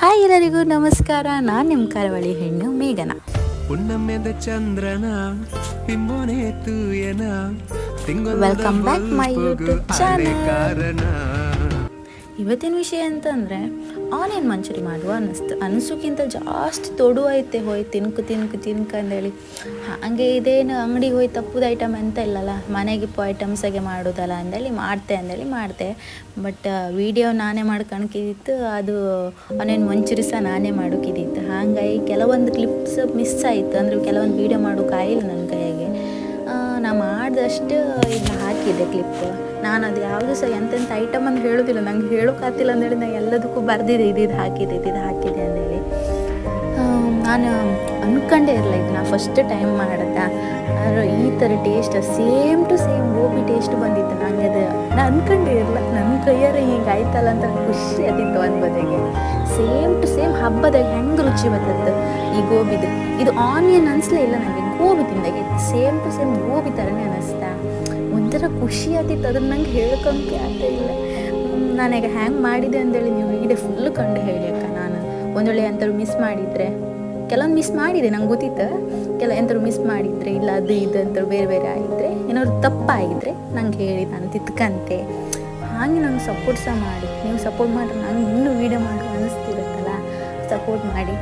Hi ಎಲ್ಲರಿಗೂ ನಮಸ್ಕಾರ. ನಾನು ನಿಮ್ಮ ಕರಾವಳಿ ಹೆಣ್ಣು ಮೇಘನ. ಹುಣ್ಣಮ್ಮೆದ ಚಂದ್ರನ ವೆಲ್ಕಮ್ ತೂಯನ ಮೈ ಯೂಟ್ಯೂಬ್ channel. ಕಾರಣ ಇವತ್ತಿನ ವಿಷಯ ಅಂತಂದರೆ ಆನ್ಲೈನ್ ಮಂಚೂರಿ ಮಾಡುವ ಅನ್ನಿಸ್ತು. ಅನಿಸೋಕ್ಕಿಂತ ಜಾಸ್ತಿ ತೊಡು ಐತೆ ಹೋಯ್, ತಿನ್ಕು ತಿನ್ಕು ತಿನ್ಕು ಅಂದೇಳಿ. ಹಾಗೆ ಇದೇನು ಅಂಗಡಿಗೆ ಹೋಯ್ ತಪ್ಪುದ ಐಟಮ್ ಅಂತ ಇಲ್ಲಲ್ಲ, ಮನೆಗೆ ಮನೆಗಿಪ್ಪು ಐಟಮ್ಸಾಗೆ ಮಾಡೋದಲ್ಲ ಅಂದೇಳಿ, ಮಾಡ್ತೆ ಅಂದೇಳಿ, ಮಾಡ್ತೆ. ಬಟ್ ವಿಡಿಯೋ ನಾನೇ ಮಾಡ್ಕೊಂಡ್ಕಿದ್ದಿತ್ತು ಅದು ಆನಿಯನ್ ಮಂಚೂರಿ ಸಹ ನಾನೇ ಮಾಡೋಕ್ಕಿದ್ದಿತ್ತು ಹಾಗಾಗಿ ಕೆಲವೊಂದು ಕ್ಲಿಪ್ಸ್ ಮಿಸ್ ಆಯಿತು. ಅಂದರೆ ಕೆಲವೊಂದು ವೀಡಿಯೋ ಮಾಡೋಕ್ಕಾಗಿಲ್ಲ ನನ್ನ ಕೈಯಾಗೆ. ಮಾಡಿದಷ್ಟು ಈಗ ಹಾಕಿದೆ ಕ್ಲಿಪ್ ನಾನು ಅದು ಯಾವುದು ಸಹ ಎಂತೆಂಥ ಐಟಮ್ ಅಂತ ಹೇಳೋದಿಲ್ಲ. ನಂಗೆ ಹೇಳೋಕ್ಕಾತಿಲ್ಲ ಅಂದೇಳಿ ನಾನು ಎಲ್ಲದಕ್ಕೂ ಬರೆದಿದೆ ಇದಿದು ಹಾಕಿದೆ ಇದಿದು ಹಾಕಿದೆ ಅಂದೇಳಿ ಆ, ನಾನು ಅನ್ಕೊಂಡೇ ಇರಲ್ಲ ಇದು ನಾ ಫಸ್ಟ್ ಟೈಮ್ ಮಾಡಿದ್ದೆ ಆದ್ರೆ ಈ ಥರ taste same to same gobi taste ಬಂದಿತ್ತು ನನಗೆ ಅದು. ನಾನು ಅನ್ಕೊಂಡೇ ಇರಲ್ಲ ನನ್ನ ಕೈಯಾರ ಹೀಗೆ ಆಯ್ತಲ್ಲ ಅಂತ ಖುಷಿ ಆದಿತ್ತು ಒಂದು ಬದಿಗೆ ಸೇಮ್ ಟು ಸೇಮ್ ಹಬ್ಬದಾಗ ಹೆಂಗೆ ರುಚಿ ಬರ್ತದೆ? ಈ ಗೋಬಿದು. ಇದು ಆನಿಯನ್ ಅನಿಸ್ಲೇ ಇಲ್ಲ ನನಗೆ ಗೋಬಿ ತಿಂದಾಗೆ ಸೇಮ್ ಟು ಸೇಮ್ ಮೂವಿ ಥರನೇ ಅನ್ನಿಸ್ತಾ ಒಂಥರ ಖುಷಿ ಆತಿತ್ತು ಅದನ್ನು ನಂಗೆ ಹೇಳ್ಕೊಂಕೆ ಅಂತ ಇಲ್ಲ. ನಾನು ಈಗ ಹ್ಯಾಂಗೆ ಮಾಡಿದೆ ಅಂತೇಳಿ ನೀವು ವಿಡಿಯೋ ಫುಲ್ ಕಂಡು ಹೇಳಿ ಅಕ್ಕ ನಾನು. ಒಂದೊಳ್ಳೆ ಎಂಥರು ಮಿಸ್ ಮಾಡಿದರೆ, ಕೆಲವೊಂದು ಮಿಸ್ ಮಾಡಿದೆ, ನಂಗೆ ಗೊತ್ತಿತ್ತು. ಕೆಲ ಎಂಥರು ಮಿಸ್ ಮಾಡಿದರೆ, ಇಲ್ಲ ಅದು ಇದು ಅಂತ ಬೇರೆ ಬೇರೆ ಆಗಿದ್ರೆ ಏನಾದ್ರು ತಪ್ಪಾಗಿದ್ರೆ ನಂಗೆ ಹೇಳಿ, ನಾನು ತಿತ್ಕಂತೆ. ಹಾಗೆ ನಂಗೆ ಸಪೋರ್ಟ್ ಸಹ ಮಾಡಿ. ನೀವು ಸಪೋರ್ಟ್ ಮಾಡಿದ್ರೆ ನಂಗೆ ಇನ್ನೂ ವೀಡಿಯೋ ಮಾಡಿ ಅನ್ನಿಸ್ತಿರುತ್ತಲ್ಲ ಸಪೋರ್ಟ್ ಮಾಡಿ.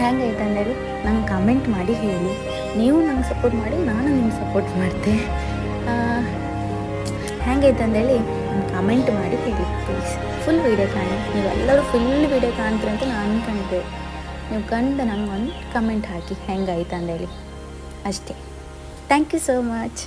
ಹ್ಯಾಂಗೈತೆ ಅಂದೇಳಿ ನಂಗೆ ಕಮೆಂಟ್ ಮಾಡಿ ಹೇಳಿ. ನೀವು ನಂಗೆ ಸಪೋರ್ಟ್ ಮಾಡಿ, ನಾನು ನಿಮ್ಗೆ ಸಪೋರ್ಟ್ ಮಾಡ್ತೆ. ಹೇಗೈತಂದೇಳಿ ಕಮೆಂಟ್ ಮಾಡಿ ಹೇಳಿ ಪ್ಲೀಸ್ ಫುಲ್ ವೀಡಿಯೋ ಕಾಣಿ. ನೀವೆಲ್ಲರೂ ಫುಲ್ ವೀಡಿಯೋ ಕಾಣ್ತೀರ ಅಂತ ನಾನು ಕಂಡೆ ನೀವು ಕಂಡು ಒಂದು ಕಮೆಂಟ್ ಹಾಕಿ ಹೆಂಗಾಯ್ತು ಅಂದೇಳಿ. ಅಷ್ಟೇ. Thank you so much